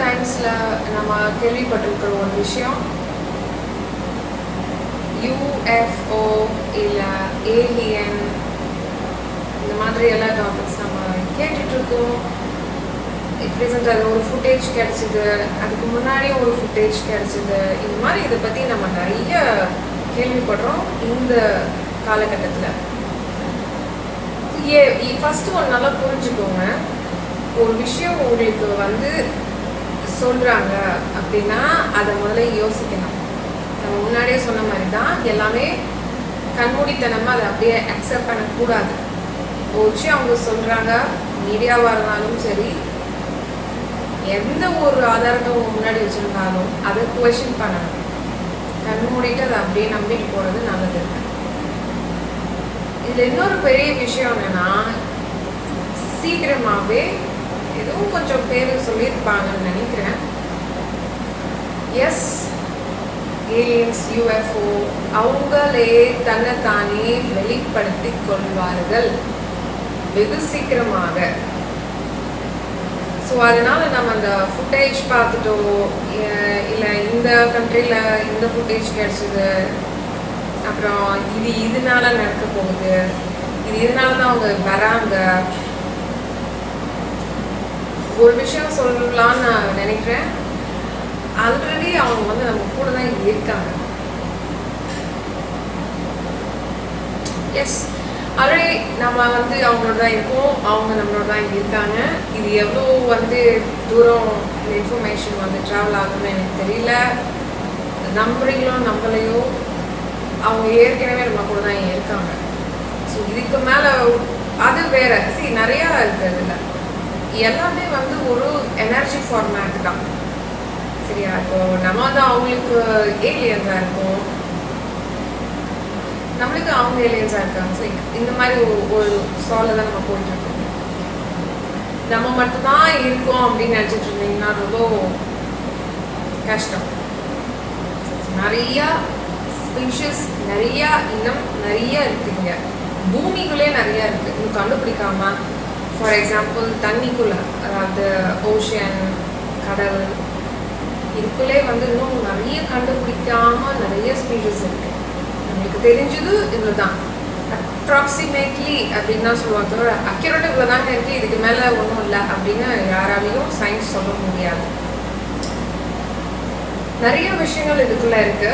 டைம்ஸில் நம்ம கேள்விப்பட்டிருக்கிற ஒரு விஷயம் யூஎஃப்ஓ இல்லை ஏலியன் இந்த மாதிரி எல்லா டாபிக்ஸ் நம்ம கேட்டுட்ருக்கோம். அது ஒரு ஃபுட்டேஜ் கிடச்சிது அதுக்கு முன்னாடியே ஒரு ஃபுட்டேஜ் கிடச்சிது. இந்த மாதிரி இதை பற்றி நம்ம நிறைய கேள்விப்படுறோம் இந்த காலகட்டத்தில். ஏ ஃபஸ்ட்டு ஒன்று நல்லா புரிஞ்சுக்கோங்க. ஒரு விஷயம் உங்களுக்கு வந்து சொல்கிறாங்க அப்படின்னா அதை முதல்ல யோசிக்கணும். நம்ம முன்னாடியே சொன்ன மாதிரி தான் எல்லாமே கண்மூடித்தனமாக அதை அப்படியே அக்செப்ட் பண்ணக்கூடாது. போச்சு அவங்க சொல்கிறாங்க மீடியாவாக இருந்தாலும் சரி எந்த ஒரு ஆதாரத்தை முன்னாடி வச்சுருந்தாலும் அதை கொஷின் பண்ணணும். கண் மூடிட்டு அதை அப்படியே நம்பிட்டு போகிறது நல்லது. இதில் இன்னொரு பெரிய விஷயம் என்னன்னா சீக்கிரமாகவே எதுவும் கொஞ்சம் பேர் சொல்லியிருப்பாங்கன்னு நினைக்கிறேன். எஸ் ஏலியன்ஸ் யூஎஃப்ஓ அவங்களே தன்னைத்தானே வெளிப்படுத்தி கொள்வார்கள். வெகு சீக்கிரமாக. ஸோ அதனால நம்ம அந்த ஃபுட்டேஜ் பார்த்துட்டோ இல்லை இந்த கண்ட்ரியில் இந்த ஃபுட்டேஜ் கிடச்சிது. அப்புறம் இது இதனால நடக்க போகுது. இது இதனால தான் அவங்க வராங்க. ஒரு விஷயம் சொல்லலாம்னு நான் நினைக்கிறேன். ஆல்ரெடி அவங்க வந்து நம்ம கூட தான் இருக்காங்க. எஸ் ஆல்ரெடி நம்ம வந்து அவங்களோட தான் இருக்கோம். அவங்க நம்மளோட தான் இங்கே இருக்காங்க. இது எவ்வளோ வந்து தூரம் இந்த இன்ஃபர்மேஷன் வந்து ட்ராவல் ஆகும்னு எனக்கு தெரியல. நம்புறீங்களோ நம்பலையோ அவங்க ஏற்கனவே நம்ம கூட தான் இங்கே இருக்காங்க. ஸோ இதுக்கு மேலே அது வேற. சரி நிறையா இருக்குது அதில் எல்லாமே வந்து ஒரு எனர்ஜி ஃபார்மேட் தான். சரியா? இப்போ நம்ம தான் அவங்களுக்கு ஏலியன்ஸாக இருக்கும். நம்மளுக்கு அவங்க ஏலியன்ஸாக இருக்காங்க. ஸோ இந்த மாதிரி ஒரு ஒரு தான் நம்ம போயிட்டுருக்கோம் நம்ம மட்டும்தான் இருக்கோம் அப்படின்னு நினச்சிட்டு இருந்தீங்கன்னா ரொம்ப கஷ்டம். நிறைய ஸ்பீஷஸ் நிறைய இனம் நிறைய இருக்குங்க. பூமிகளே நிறைய இருக்கு. இன்னும் கண்டுபிடிக்காம ஃபார் எக்ஸாம்பிள் தண்ணிக்குள்ள அதாவது ஓஷன் கடல் இதுக்குள்ளே வந்து இன்னும் நிறைய கண்டுபிடிக்காம நிறைய ஸ்பீஷஸ் இருக்கு. நம்மளுக்கு தெரிஞ்சது இவ்வளோ தான் அப்ராக்சிமேட்லி அப்படின்னு தான் சொல்லுவாங்க தவிர அக்யூரேட் இவ்வளோ தாங்க இதுக்கு மேலே ஒன்றும் இல்லை அப்படின்னு யாராலையும் சயின்ஸ் சொல்ல முடியாது. நிறைய விஷயங்கள் இதுக்குள்ள இருக்கு.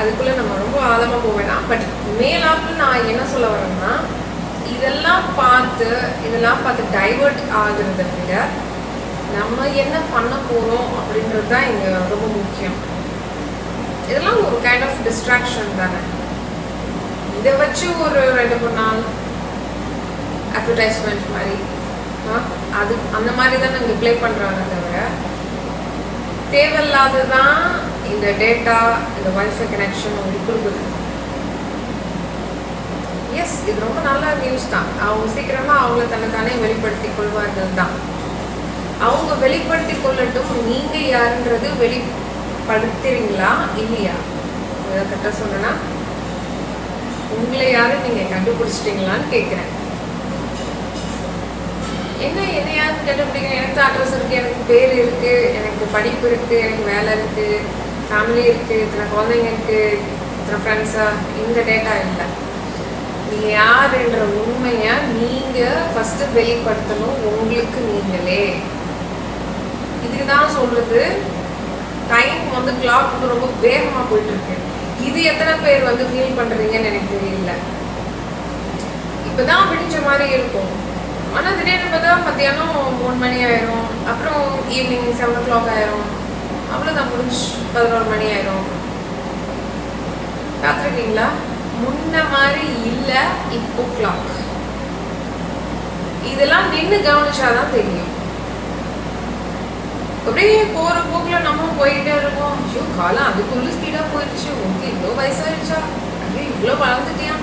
அதுக்குள்ள நம்ம ரொம்ப ஆழமா போக வேணாம். பட் மேலாப்புல நான் என்ன சொல்ல வரேன்னா இதெல்லாம் பார்த்து இதெல்லாம் பார்த்து டைவர்ட் ஆகுறத விட நம்ம என்ன பண்ண போகிறோம் அப்படின்றது தான் இங்கே ரொம்ப முக்கியம். இதெல்லாம் ஒரு கைண்ட் ஆஃப் டிஸ்ட்ராக்ஷன் தானே. இதை வச்சு ஒரு ரெண்டு மூணு நாள் அட்வர்டைஸ்மெண்ட் மாதிரி அது அந்த மாதிரி தான் நாங்கள் ப்ளே பண்ணுறாங்க தவிர தேவையில்லாததான் இந்த டேட்டா இந்த வைஃபை கனெக்ஷன் உங்களுக்கு கொடுக்குது. எஸ் இது ரொம்ப நல்ல நியூஸ் தான். அவங்க சீக்கிரமா அவங்கள தன்னைத்தானே வெளிப்படுத்தி கொள்வார்கள் தான். அவங்க வெளிப்படுத்தி கொள்ளட்டும் நீங்க யாருன்றது வெளிப்படுத்துறீங்களா? இல்லையா? கரெக்டாக சொன்னா உங்களை யாரும் நீங்க கண்டுபிடிச்சிட்டீங்களான்னு கேட்குறேன் என்ன என்ன யாரும் கண்டுபிடிங்க எனக்கு அட்ரஸ் இருக்கு எனக்கு பேர் இருக்கு எனக்கு படிப்பு இருக்கு எனக்கு வேலை இருக்கு ஃபேமிலி இருக்கு இத்தனை குழந்தைங்க இருக்கு இத்தனை ஃப்ரெண்ட்ஸா இந்த டேட்டா இல்லை. நீங்க யாருன்ற உண்மையை நீங்க ஃபர்ஸ்ட் வெளிப்படுத்தணும் உங்களுக்கு நீங்களே. இதுக்கு தான் சொல்றது டைம் வந்து கிளாக் வந்து ரொம்ப வேகமா போயிட்டு இருக்கு இது எத்தனை பேர் வந்து ஃபீல் பண்றீங்கன்னு எனக்கு தெரியல. இப்பதான் விடிஞ்ச மாதிரி இருக்கும். ஆனா திடீர்னு பார்த்தா மத்தியானம் மூணு மணி ஆயிரும். அப்புறம் ஈவினிங் செவன் ஓ கிளாக் ஆயிரும். அவ்வளோதான் முடிஞ்சு பதினோரு மணி ஆயிரும். பார்த்துருக்கீங்களா? முன்ன மாதிரி இல்லை இப்போ கிளாக் இதெல்லாம் நின்று கவனிச்சாதான் தெரியும். அப்படியே போற போக்குல நம்ம போயிட்டே இருக்கோம். ஐயோ காலம் அதுக்குள்ள ஸ்பீடா போயிடுச்சு. உனக்கு இவ்வளோ வயசாயிடுச்சா அப்படியே இவ்வளோ வளர்ந்துட்டியா?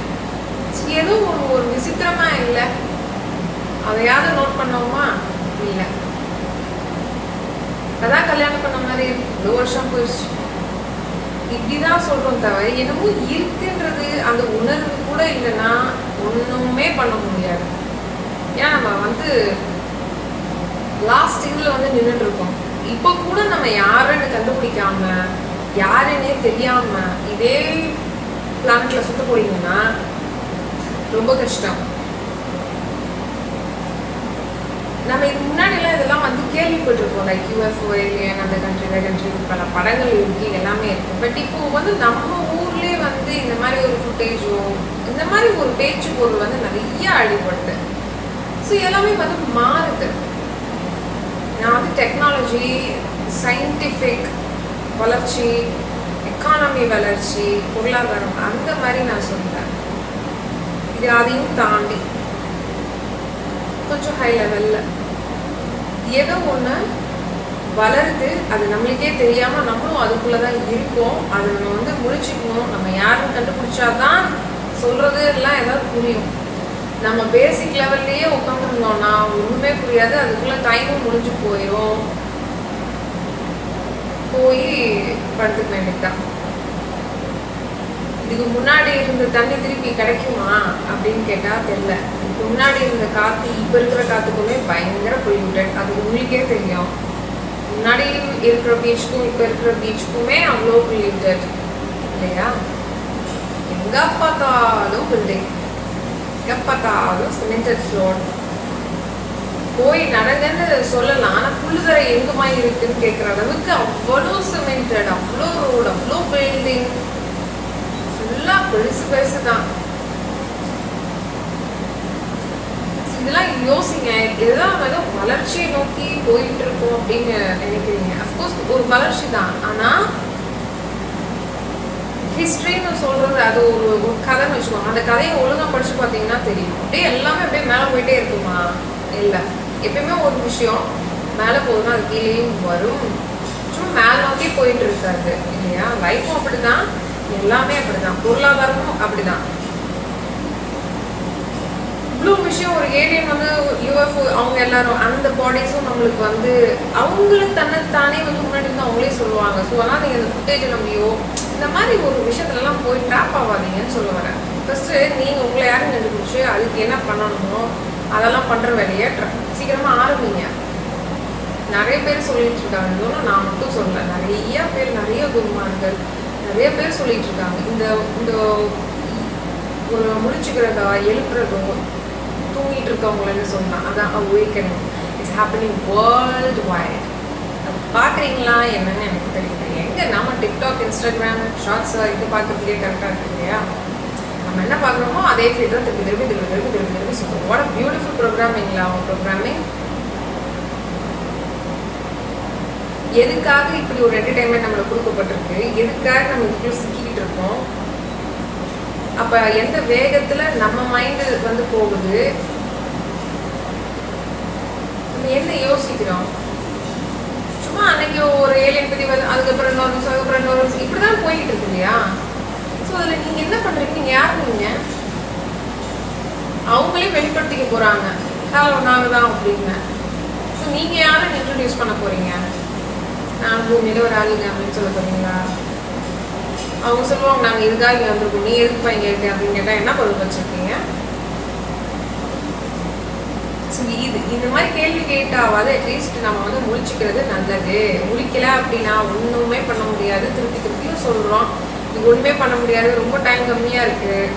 ஏதோ ஒரு ஒரு விசித்திரமா இல்லை? அதையாவது நோட் பண்ணோமா இல்லை. அதான் கல்யாணம் பண்ண மாதிரி இவ்வளோ வருஷம் போயிடுச்சு. இப்படிதான் சொல்றோம் தவிர என்னமோ இருக்குன்றது அந்த உணர்வு கூட இல்லைன்னா ஒண்ணுமே பண்ண முடியாது. ஏன்னா நம்ம வந்து லாஸ்ட் இதுல வந்து நின்றுட்டு இருக்கோம் இப்போ கூட நம்ம யாருன்னு கண்டுபிடிக்காம யாருன்னே தெரியாம இதே பிளானட்ல சுத்த போறீங்கன்னா ரொம்ப கஷ்டம். நம்ம இதுக்கு முன்னாடிலாம் இதெல்லாம் வந்து கேள்விப்பட்டிருக்கோம் லைக் யூஎஃப்ஓ ஏலியன் அந்த கண்ட்ரி கண்ட்ரி பல படங்கள் இருக்கு எல்லாமே இருக்கு. பட் இப்போ வந்து நம்ம ஊர்லயே வந்து இந்த மாதிரி ஒரு ஃபுட்டேஜோ இந்த மாதிரி ஒரு பேச்சு பொருள் வந்து நிறைய அடிபடுது ஸோ எல்லாமே வந்து மாறுது. நான் வந்து டெக்னாலஜி சயின்டிஃபிக் வளர்ச்சி எக்கானமி வளர்ச்சி பொருளாதாரம் அந்த மாதிரி நான் சொல்றேன். இது அதையும் தாண்டி. கொஞ்சம் ஹை லெவலில் ஏதோ ஒன்று வளருது அது நம்மளுக்கே தெரியாமல் நம்மளும் அதுக்குள்ளே தான் இருக்கோம். அதை நம்ம வந்து முடிச்சுக்கணும் நம்ம யாருன்னு கண்டுபிடிச்சாதான் சொல்கிறது எல்லாம் ஏதாவது புரியும். நம்ம பேசிக் லெவல்லையே உட்காந்துருந்தோம்னா ஒன்றுமே புரியாது. அதுக்குள்ளே டைமும் முடிஞ்சு போயிடும் போய் படுத்துக்க வேண்டியதுதான். இதுக்கு முன்னாடி இருந்த தண்ணி திருப்பி கிடைக்குமா அப்படின்னு கேட்டா தெரியல. இதுக்கு முன்னாடி இருந்த காத்து இப்ப இருக்கிற காத்துக்குமே பயங்கர பொல்யூட்டட் அது உங்களுக்கே தெரியும். முன்னாடி இருக்கிற பீச்சுக்கும் இப்ப இருக்கிற பீச்சுக்குமே அவ்வளோ பொல்யூட்டட் இல்லையா? எங்க பார்த்தாலும் பில்டிங் எங்க பார்த்தாலும் சிமெண்டட் ரோட் போய் நடங்கன்னு சொல்லலாம். ஆனா புல்லுதரை எங்குமா இருக்குன்னு கேட்குற அளவுக்கு அவ்வளோ சிமெண்டட் அவ்வளோ ரோடு அவ்வளோ பில்டிங் எல்லாம் பெருசு பெருசு தான் இதெல்லாம் யோசிங்க. இதுதான் வந்து வளர்ச்சியை நோக்கி போயிட்டு இருக்கோம் அப்படின்னு நினைக்கிறீங்க. அஃப்கோர்ஸ் ஒரு வளர்ச்சி தான் ஆனா ஹிஸ்ட்ரின்னு சொல்றது அது ஒரு ஒரு கதைன்னு வச்சுக்கோங்க. அந்த கதையை ஒழுங்கா படிச்சு பார்த்தீங்கன்னா தெரியும். அப்படியே எல்லாமே அப்படியே மேலே போயிட்டே இருக்குமா? இல்லை. எப்பயுமே ஒரு விஷயம் மேலே போகுதுன்னா அது கீழேயும் வரும். சும்மா மேலே நோக்கி போயிட்டு இருக்காது இல்லையா லைஃப்பும் அப்படிதான். எல்லாமே அப்படிதான். பொருளாதாரமும் அப்படிதான். இவ்வளோ விஷயம் ஒரு ஏலியன் வந்து யூஎஃப்ஓ அவங்க எல்லாரும் அந்த பாடிஸும் நம்மளுக்கு வந்து அவங்களுக்கு தன்னைத்தானே வந்து முன்னாடி வந்து அவங்களே சொல்லுவாங்க. ஸோ ஆனால் நீங்கள் இந்த ஃபுட்டேஜ் நம்பியோ இந்த மாதிரி ஒரு விஷயத்துலலாம் போய் ட்ராப் ஆகாதீங்கன்னு சொல்ல வரேன். ஃபர்ஸ்ட்டு நீங்கள் உங்களை யாரும் கண்டுபிடிச்சி அதுக்கு என்ன பண்ணணுமோ அதெல்லாம் பண்ணுற வேலையை சீக்கிரமாக சீக்கிரமா ஆரம்பிங்க. நிறைய பேர் சொல்லிட்டு இருக்காங்க. நான் மட்டும் சொல்லலை. நிறைய பேர் நிறைய குருமார்கள் நிறைய பேர் சொல்லிட்டு இருக்காங்க. இந்த இந்த ஒரு முடிச்சுக்கிறதா எழுப்புறதோ தூங்கிட்டு இருக்கவங்களன்னு சொன்னால் அதான் awakening it's happening world wide பார்க்குறீங்களா என்னன்னு எனக்கு தெரியல. எங்கே நம்ம டிக்டாக் இன்ஸ்டாகிராம் ஷார்ட்ஸ் இது பார்க்குறதுலேயே கரெக்டாக இருக்கு இல்லையா? நம்ம என்ன பார்க்குறோமோ அதே ஃபீல் தான் திருப்பி திருப்பி திருப்பி திருப்பி திருப்பி திருப்பி சொல்லுவோம் வாட் பியூட்டிஃபுல் ப்ரோக்ராமிங்களா அவங்க ப்ரோக்ராமிங் எதுக்காக இப்படி ஒரு என்டர்டைன்மெண்ட் நம்மளுக்கு கொடுக்கப்பட்டிருக்கு? எதுக்காக நம்ம இப்படி சிக்கிக்கிட்டு இருக்கோம்? அப்ப எந்த வேகத்துல நம்ம மைண்டு வந்து போகுது? நம்ம என்ன யோசிக்கிறோம்? சும்மா அன்னைக்கு ஒரு ஏழியன் பத்தி வந்து அதுக்கப்புறம் இன்னொரு நிமிஷம் அதுக்கப்புறம் இன்னொரு நிமிஷம் இப்படிதான் போய்கிட்டு இருக்கு இல்லையா? ஸோ அதுல நீங்க என்ன பண்றீங்க? நீங்க யார் நீங்க? அவங்களே வெளிப்படுத்திக்க போறாங்க. ஹலோ நாங்க தான் அப்படின்னு ஸோ நீங்க யாரை இன்ட்ரடியூஸ் பண்ண போறீங்க? நான் பூமியில ஒரு ஆளுங்க அப்படின்னு சொல்ல போறீங்களா? அவங்க சொல்லுவாங்க நாங்க இதுக்காக இங்கே வந்திருக்கோம். நீ எதுக்கு இங்கே இருக்கு? அப்படின்னு கேட்டா என்ன பொருள் வச்சிருக்கீங்க? So, இது இந்த மாதிரி கேள்வி கேட்டாவது அட்லீஸ்ட் நம்ம வந்து முழிச்சுக்கிறது நல்லது. முழிக்கல அப்படின்னா ஒண்ணுமே பண்ண முடியாது. திருப்பி திருப்பியும் சொல்றோம். இது ஒண்ணுமே பண்ண முடியாது. ரொம்ப டைம் கம்மியா இருக்கு.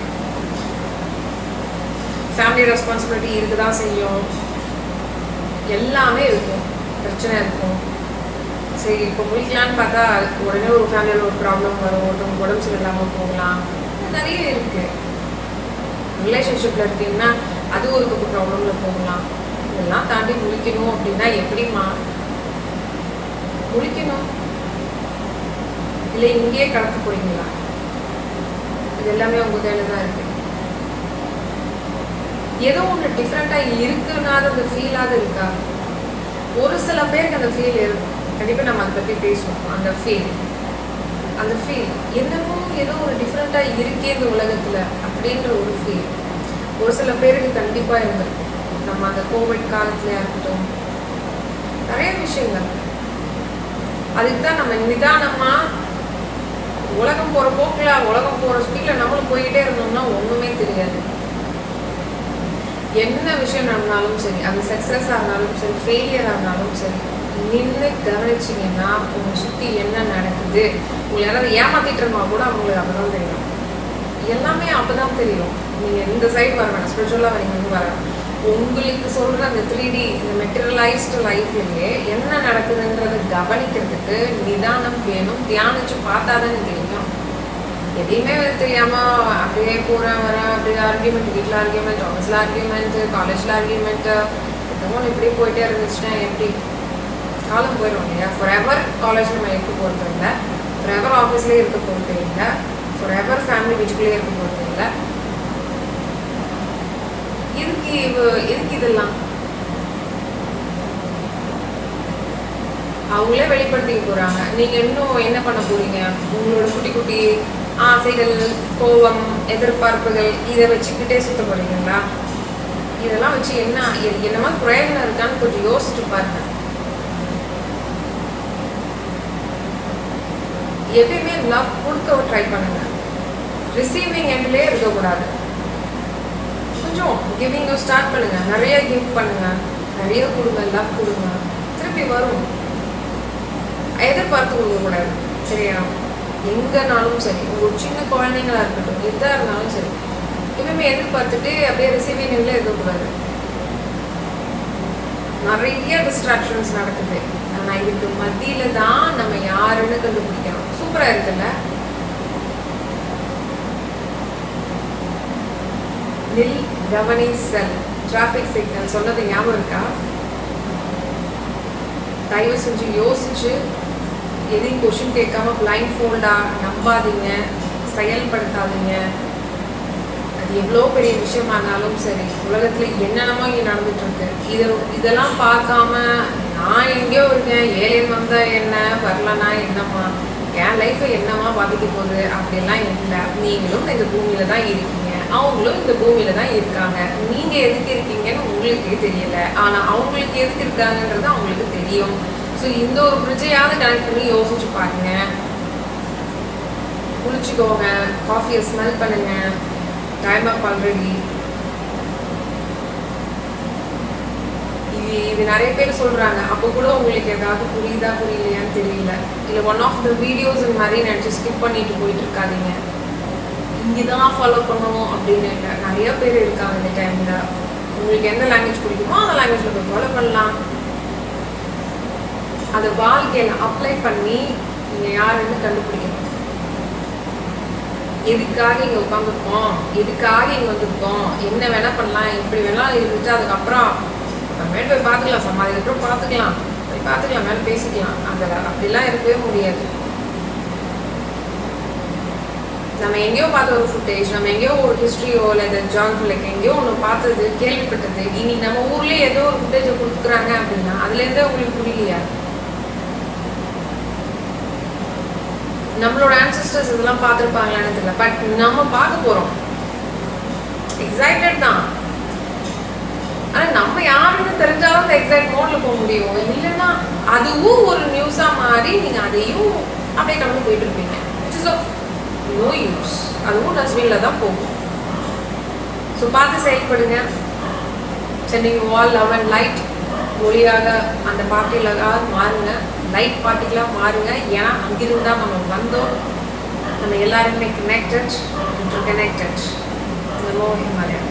ஃபேமிலி ரெஸ்பான்சிபிலிட்டி இருக்குதான் செய்யும். எல்லாமே இருக்கும். பிரச்சனை இருக்கும். சரி இப்போ முடிக்கலாம்னு பார்த்தா உடனே ஒரு ஃபேமிலியில் ஒரு ப்ராப்ளம் வரும். ஒருத்தவங்க உடம்பு சரியில்லாமல் போகலாம். நிறைய இருக்கு. ரிலேஷன்ஷிப்பில் இருக்கீங்கன்னா அது ஒரு பக்கம் ப்ராப்ளமில் போகலாம். இதெல்லாம் தாண்டி முடிக்கணும் அப்படின்னா எப்படிம்மா? முடிக்கணும். இல்லை இங்கேயே கலக்க போறீங்களா? இது எல்லாமே உங்க கையில தான் இருக்கு. ஏதோ ஒன்று டிஃப்ரெண்ட்டாக இருக்குன்னா அந்த ஃபீலாவது இருக்கா? ஒரு சில பேருக்கு அந்த ஃபீல் இருக்கும் கண்டிப்பாக நம்ம அதை பற்றி பேசுவோம். அந்த ஃபீல் அந்த ஃபீல் என்னமோ ஏதோ ஒரு டிஃப்ரெண்ட்டாக இருக்கே இந்த உலகத்தில் அப்படின்ற ஒரு ஃபீல் ஒரு சில பேருக்கு கண்டிப்பாக இருந்திருக்கும். நம்ம அந்த கோவிட் காலத்துலயா இருக்கட்டும். நிறைய விஷயங்கள். அதுக்கு தான் நம்ம நிதானமாக உலகம் போகிற போக்கில் உலகம் போகிற ஸ்பீடில் நம்மளும் போய்கிட்டே இருந்தோம்னா ஒன்றுமே தெரியாது. என்ன விஷயம் நடந்தாலும் சரி அது சக்ஸஸ் ஆனாலும் சரி ஃபெயிலியர் ஆனாலும் சரி நின்று கவனிச்சிங்கன்னா உங்களை சுற்றி என்ன நடக்குது? உங்களை யாராவது ஏமாத்திட்டு இருந்தா கூட அவங்களுக்கு அப்பதான் தெரியும். எல்லாமே அப்போ தான் தெரியும். நீங்கள் இந்த சைடு வர வேணாம். ஸ்பிரிச்சுவலாக வரீங்க வந்து வர உங்களுக்கு சொல்கிற அந்த த்ரீ டி இந்த மெட்டீரியலைஸ்டு லைஃப்லேயே என்ன நடக்குதுன்றதை கவனிக்கிறதுக்கு நிதானம் வேணும். தியானிச்சு பார்த்தா தானே தெரியும். எதையுமே தெரியாமல் அப்படியே போகிற வரேன் அப்படியே ஆர்கியூமெண்ட் வீட்டில் ஆர்கியூமெண்ட் ஆஃபீஸில் ஆர்கியூமெண்ட் காலேஜில் ஆர்கியூமெண்ட்டு எதுவும் இப்படி போயிட்டே இருந்துச்சுன்னா எப்படி? காலம் போயிடும் இல்லையா ஃபார் எவர் காலேஜ் நம்ம இருக்க போகிறது இல்லை. ஃபார் எவர் ஆஃபீஸ்லேயே இருக்க போகிறது இல்லை. ஃபார் எவர் ஃபேமிலி வீட்டுக்குள்ளேயே இருக்க போகிறது இல்லை. எதுக்கு இவ- எதுக்கு இதெல்லாம்? அவங்களே வெளிப்படுத்திக்க போறாங்க. நீங்க இன்னும் என்ன பண்ண போறீங்க? உங்களோட குட்டி குட்டி ஆசைகள் கோபம் எதிர்பார்ப்புகள் இதை வச்சுக்கிட்டே சுத்த போறீங்களா? இதெல்லாம் வச்சு என்ன என்னமா பிரயோஜனம் இருக்கான்னு கொஞ்சம் யோசிச்சு பாருங்க. எப்பயுமே லவ் கொடுக்க ட்ரை பண்ணுங்க. ரிசீவிங் எண்ட்லேயே இருக்கக்கூடாது. கொஞ்சம் கிவிங் ஸ்டார்ட் பண்ணுங்க. நிறைய கிவ் பண்ணுங்க. நிறைய கொடுங்க லவ் கொடுங்க. திருப்பி வரும். எதிர்பார்த்து கொடுக்க கூடாது சரியா? எங்கனாலும் சரி. ஒரு சின்ன குழந்தைங்களா இருக்கட்டும் எதா இருந்தாலும் சரி. எப்பயுமே எதிர்பார்த்துட்டு அப்படியே ரிசீவிங் எண்ட்லேயே இருக்கக்கூடாது. நிறைய டிஸ்ட்ராக்ஷன்ஸ் நடக்குது. ஆனால் இதுக்கு மத்தியில தான் நம்ம யாருன்னு கண்டுபிடிக்கணும். சூப்பரா இருக்குல்ல? நில் கவனி செல் டிராஃபிக் சிக்னல் சொன்னது ஞாபகம் இருக்கா? தயவு செஞ்சு யோசிச்சு எதையும் கொஷின் கேட்காம பிளைண்ட் ஃபோல்டா நம்பாதீங்க. செயல்படுத்தாதீங்க. அது எவ்வளோ பெரிய விஷயமா இருந்தாலும் சரி உலகத்துல என்னென்னமோ இங்கே நடந்துட்டு இருக்கு. இதை இதெல்லாம் பார்க்காம நான் எங்கேயோ இருக்கேன். ஏலியன் வந்தா என்ன? வரலனா என்னம்மா? என் லைஃப்பை என்னமா பாதிக்க போகுது? அப்படிலாம் இல்லை. நீங்களும் இந்த பூமியில தான் இருக்கீங்க. அவங்களும் இந்த பூமியில தான் இருக்காங்க. நீங்க எதுக்கு இருக்கீங்கன்னு உங்களுக்கே தெரியல. ஆனா அவங்களுக்கு எதுக்கு இருக்காங்கன்றது அவங்களுக்கு தெரியும். ஸோ இந்த ஒரு பிரிட்ஜையாவது கனெக்ட் பண்ணி யோசிச்சு பாருங்க. குளிச்சுக்கோங்க. காஃபியை ஸ்மெல் பண்ணுங்க. டைம் அப் ஆல்ரெடி இது நிறைய பேர் சொல்றாங்க. அப்போ கூட உங்களுக்கு ஏதாவது புரியுதா புரியலையான்னு தெரியல. இல்லை ஒன் ஆஃப் த வீடியோஸ் இந்த மாதிரி நினச்சி ஸ்கிப் பண்ணிட்டு போயிட்டு இருக்காதீங்க. இங்கதான் ஃபாலோ பண்ணணும் அப்படின்னு இல்லை. நிறைய பேர் இருக்காங்க இந்த டைம்ல உங்களுக்கு எந்த லாங்குவேஜ் பிடிக்குமோ அந்த லாங்குவேஜ்ல போய் ஃபாலோ பண்ணலாம். அதை வாழ்க்கையில அப்ளை பண்ணி நீங்க யாருன்னு கண்டுபிடிக்கணும்? எதுக்காக இங்க உட்காந்துருக்கோம் எதுக்காக இங்க வந்திருக்கோம்? என்ன வேணா பண்ணலாம். இப்படி வேணா இருந்துட்டு அதுக்கப்புறம் மேல் போய் பார்த்துக்கலாம் சமாளிக்கிறோம் பார்த்துக்கலாம். போய் பார்த்துக்கலாம் மேலே பேசிக்கலாம். அந்த அப்படிலாம் இருக்கவே முடியாது. நம்ம எங்கேயோ பார்த்த ஒரு ஃபுட்டேஜ் நம்ம எங்கேயோ ஒரு ஹிஸ்ட்ரியோ இல்லை ஜாகிரபி லைக் எங்கேயோ ஒன்று பார்த்தது கேள்விப்பட்டது இனி நம்ம ஊர்லயே ஏதோ ஒரு ஃபுட்டேஜை கொடுக்குறாங்க அப்படின்னா அதுலேருந்தே உங்களுக்கு புரியலையா? நம்மளோட ஆன்சிஸ்டர்ஸ் இதெல்லாம் பார்த்துருப்பாங்களான்னு தெரியல. பட் நம்ம பார்க்க போறோம். எக்ஸைட்டட் தான். ஆனா நம்ம யாருன்னு தெரிஞ்சாலும் அந்த எக்ஸாக்ட் மோட்ல போக முடியும். இல்லைன்னா அதுவும் ஒரு நியூஸா மாறி நீங்க அதையும் அப்படியே கடந்து போயிட்டு இருப்பீங்க. Which is of no use அதுவும் டஸ்ட்பின்ல தான் போகும். ஸோ பார்த்து செயல்படுங்க. சென்னிங் வால் லவ் அண்ட் லைட் ஒளியாக அந்த பார்ட்டிகளாக மாறுங்க. லைட் பார்ட்டிகளாக மாறுங்க. ஏன்னா அங்கிருந்து தான் நம்ம வந்தோம். நம்ம எல்லாருமே கனெக்டட் இன்டர் கனெக்டட் நமோ ஹிமாலயா